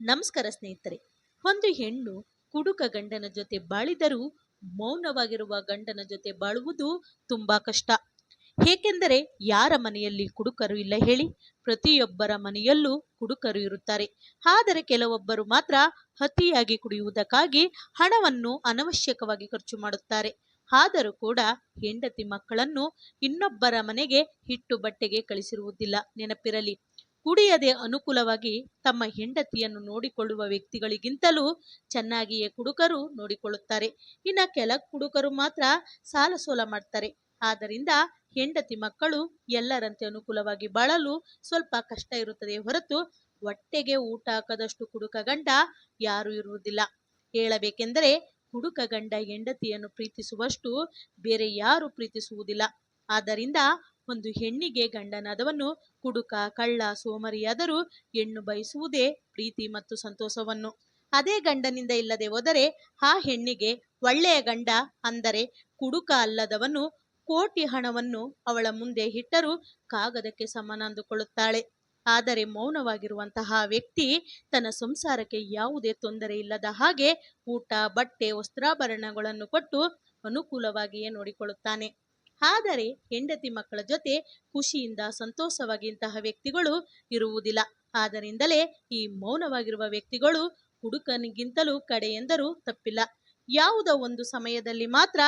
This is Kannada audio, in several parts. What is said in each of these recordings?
ನಮಸ್ಕಾರ ಸ್ನೇಹಿತರೆ. ಒಂದು ಹೆಣ್ಣು ಕುಡುಕ ಗಂಡನ ಜೊತೆ ಬಾಳಿದರೂ ಮೌನವಾಗಿರುವ ಗಂಡನ ಜೊತೆ ಬಾಳುವುದು ತುಂಬಾ ಕಷ್ಟ. ಏಕೆಂದರೆ ಯಾರ ಮನೆಯಲ್ಲಿ ಕುಡುಕರು ಇಲ್ಲ ಹೇಳಿ? ಪ್ರತಿಯೊಬ್ಬರ ಮನೆಯಲ್ಲೂ ಕುಡುಕರು ಇರುತ್ತಾರೆ. ಆದರೆ ಕೆಲವೊಬ್ಬರು ಮಾತ್ರ ಅತಿಯಾಗಿ ಕುಡಿಯುವುದಕ್ಕಾಗಿ ಹಣವನ್ನು ಅನವಶ್ಯಕವಾಗಿ ಖರ್ಚು ಮಾಡುತ್ತಾರೆ. ಆದರೂ ಕೂಡ ಹೆಂಡತಿ ಮಕ್ಕಳನ್ನು ಇನ್ನೊಬ್ಬರ ಮನೆಗೆ ಹಿಟ್ಟು ಬಟ್ಟೆಗೆ ಕಳಿಸಿರುವುದಿಲ್ಲ. ನೆನಪಿರಲಿ ಕುಡಿಯದೆ ಅನುಕೂಲವಾಗಿ ತಮ್ಮ ಹೆಂಡತಿಯನ್ನು ನೋಡಿಕೊಳ್ಳುವ ವ್ಯಕ್ತಿಗಳಿಗಿಂತಲೂ ಚೆನ್ನಾಗಿಯೇ ಕುಡುಕರು ನೋಡಿಕೊಳ್ಳುತ್ತಾರೆ. ಇನ್ನ ಕೆಲ ಕುಡುಕರು ಮಾತ್ರ ಸಾಲ ಸೋಲ ಮಾಡ್ತಾರೆ. ಆದ್ದರಿಂದ ಹೆಂಡತಿ ಮಕ್ಕಳು ಎಲ್ಲರಂತೆ ಅನುಕೂಲವಾಗಿ ಬಾಳಲು ಸ್ವಲ್ಪ ಕಷ್ಟ ಇರುತ್ತದೆ ಹೊರತು ಹೊಟ್ಟೆಗೆ ಊಟ ಹಾಕದಷ್ಟು ಕುಡುಕ ಗಂಡ ಯಾರೂ ಇರುವುದಿಲ್ಲ. ಹೇಳಬೇಕೆಂದರೆ ಕುಡುಕ ಗಂಡ ಹೆಂಡತಿಯನ್ನು ಪ್ರೀತಿಸುವಷ್ಟು ಬೇರೆ ಯಾರು ಪ್ರೀತಿಸುವುದಿಲ್ಲ. ಆದ್ದರಿಂದ ಒಂದು ಹೆಣ್ಣಿಗೆ ಗಂಡನಾದವನು ಕುಡುಕ, ಕಳ್ಳ ಸೋಮರಿಯಾದರೂ ಹೆಣ್ಣು ಬಯಸುವುದೇ ಪ್ರೀತಿ ಮತ್ತು ಸಂತೋಷವನ್ನು. ಅದೇ ಗಂಡನಿಂದ ಇಲ್ಲದೆ ಹೋದರೆ ಆ ಹೆಣ್ಣಿಗೆ ಒಳ್ಳೆಯ ಗಂಡ ಅಂದರೆ ಕುಡುಕ ಅಲ್ಲದವನು ಕೋಟಿ ಹಣವನ್ನು ಅವಳ ಮುಂದೆ ಇಟ್ಟರೂ ಕಾಗದಕ್ಕೆ ಸಮಾನ ಅಂದುಕೊಳ್ಳುತ್ತಾಳೆ ಆದರೆ ಮೌನವಾಗಿರುವಂತಹ ವ್ಯಕ್ತಿ ತನ್ನ ಸಂಸಾರಕ್ಕೆ ಯಾವುದೇ ತೊಂದರೆ ಇಲ್ಲದ ಹಾಗೆ ಊಟ, ಬಟ್ಟೆ, ವಸ್ತ್ರಾಭರಣಗಳನ್ನು ಕೊಟ್ಟು ಅನುಕೂಲವಾಗಿಯೇ ನೋಡಿಕೊಳ್ಳುತ್ತಾನೆ. ಆದರೆ ಹೆಂಡತಿ ಮಕ್ಕಳ ಜೊತೆ ಖುಷಿಯಿಂದ ಸಂತೋಷವಾಗಿ ಇಂತಹ ವ್ಯಕ್ತಿಗಳು ಇರುವುದಿಲ್ಲ. ಆದ್ದರಿಂದಲೇ ಈ ಮೌನವಾಗಿರುವ ವ್ಯಕ್ತಿಗಳು ಹುಡುಕನಿಗಿಂತಲೂ ಕಡೆ ಎಂದರೂ ತಪ್ಪಿಲ್ಲ. ಯಾವುದೋ ಒಂದು ಸಮಯದಲ್ಲಿ ಮಾತ್ರ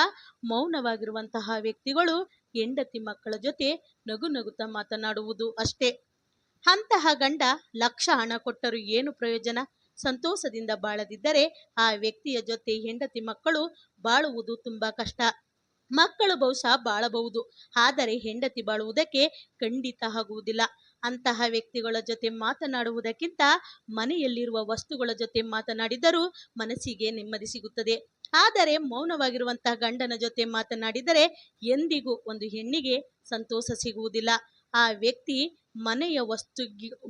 ಮೌನವಾಗಿರುವಂತಹ ವ್ಯಕ್ತಿಗಳು ಹೆಂಡತಿ ಮಕ್ಕಳ ಜೊತೆ ನಗು ನಗುತ್ತಾ ಮಾತನಾಡುವುದು ಅಷ್ಟೇ. ಅಂತಹ ಗಂಡ ಲಕ್ಷ ಹಣ ಕೊಟ್ಟರೂ ಏನು ಪ್ರಯೋಜನ? ಸಂತೋಷದಿಂದ ಬಾಳದಿದ್ದರೆ ಆ ವ್ಯಕ್ತಿಯ ಜೊತೆ ಹೆಂಡತಿ ಮಕ್ಕಳು ಬಾಳುವುದು ತುಂಬಾ ಕಷ್ಟ. ಮಕ್ಕಳು ಬಹುಶಃ ಬಾಳಬಹುದು. ಆದರೆ ಹೆಂಡತಿ ಬಾಳುವುದಕ್ಕೆ ಖಂಡಿತ ಆಗುವುದಿಲ್ಲ. ಅಂತಹ ವ್ಯಕ್ತಿಗಳ ಜೊತೆ ಮಾತನಾಡುವುದಕ್ಕಿಂತ ಮನೆಯಲ್ಲಿರುವ ವಸ್ತುಗಳ ಜೊತೆ ಮಾತನಾಡಿದರೂ ಮನಸ್ಸಿಗೆ ನೆಮ್ಮದಿ ಸಿಗುತ್ತದೆ. ಆದರೆ ಮೌನವಾಗಿರುವಂತಹ ಗಂಡನ ಜೊತೆ ಮಾತನಾಡಿದರೆ ಎಂದಿಗೂ ಒಂದು ಹೆಣ್ಣಿಗೆ ಸಂತೋಷ ಸಿಗುವುದಿಲ್ಲ. ಆ ವ್ಯಕ್ತಿ ಮನೆಯ ವಸ್ತು,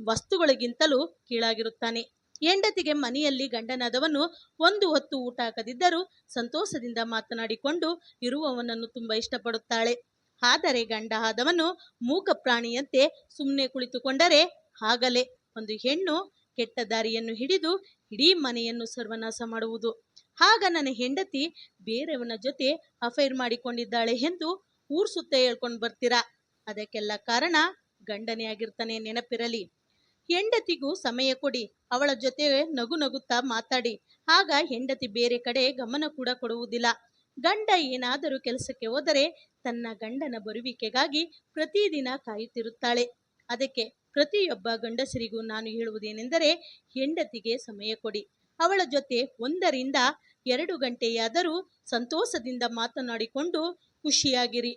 ವಸ್ತುಗಳಿಗಿಂತಲೂ ಕೀಳಾಗಿರುತ್ತಾನೆ. ಹೆಂಡತಿಗೆ ಮನೆಯಲ್ಲಿ ಗಂಡನಾದವನು ಒಂದು ಹೊತ್ತು ಊಟ ಹಾಕದಿದ್ದರೂ ಸಂತೋಷದಿಂದ ಮಾತನಾಡಿಕೊಂಡು ಇರುವವನನ್ನು ತುಂಬಾ ಇಷ್ಟಪಡುತ್ತಾಳೆ. ಆದರೆ ಗಂಡ ಆದವನು ಮೂಕ ಪ್ರಾಣಿಯಂತೆ ಸುಮ್ಮನೆ ಕುಳಿತುಕೊಂಡರೆ ಆಗಲೇ ಒಂದು ಹೆಣ್ಣು ಕೆಟ್ಟ ದಾರಿಯನ್ನು ಹಿಡಿದು ಇಡೀ ಮನೆಯನ್ನು ಸರ್ವನಾಶ ಮಾಡುವುದು. ಆಗ ನನ್ನ ಹೆಂಡತಿ ಬೇರೆಯವನ ಜೊತೆ ಅಫೈರ್ ಮಾಡಿಕೊಂಡಿದ್ದಾಳೆ ಎಂದು ಊರ್ ಸುತ್ತ ಹೇಳ್ಕೊಂಡು ಬರ್ತೀರಾ? ಅದಕ್ಕೆಲ್ಲ ಕಾರಣ ಗಂಡನೇ ಆಗಿರ್ತಾನೆ ನೆನಪಿರಲಿ. ಹೆಂಡತಿಗೂ ಸಮಯ ಕೊಡಿ, ಅವಳ ಜೊತೆ ನಗು ನಗುತ್ತಾ ಮಾತಾಡಿ. ಆಗ ಹೆಂಡತಿ ಬೇರೆ ಕಡೆ ಗಮನ ಕೂಡ ಕೊಡುವುದಿಲ್ಲ. ಗಂಡ ಏನಾದರೂ ಕೆಲಸಕ್ಕೆ ಹೋದರೆ ತನ್ನ ಗಂಡನ ಬರುವಿಕೆಗಾಗಿ ಪ್ರತಿದಿನ ಕಾಯುತ್ತಿರುತ್ತಾಳೆ. ಅದಕ್ಕೆ ಪ್ರತಿಯೊಬ್ಬ ಗಂಡಸರಿಗೂ ನಾನು ಹೇಳುವುದೇನೆಂದರೆ, ಹೆಂಡತಿಗೆ ಸಮಯ ಕೊಡಿ. ಅವಳ ಜೊತೆ ಒಂದರಿಂದ ಎರಡು ಗಂಟೆಯಾದರೂ ಸಂತೋಷದಿಂದ ಮಾತನಾಡಿಕೊಂಡು ಖುಷಿಯಾಗಿರಿ.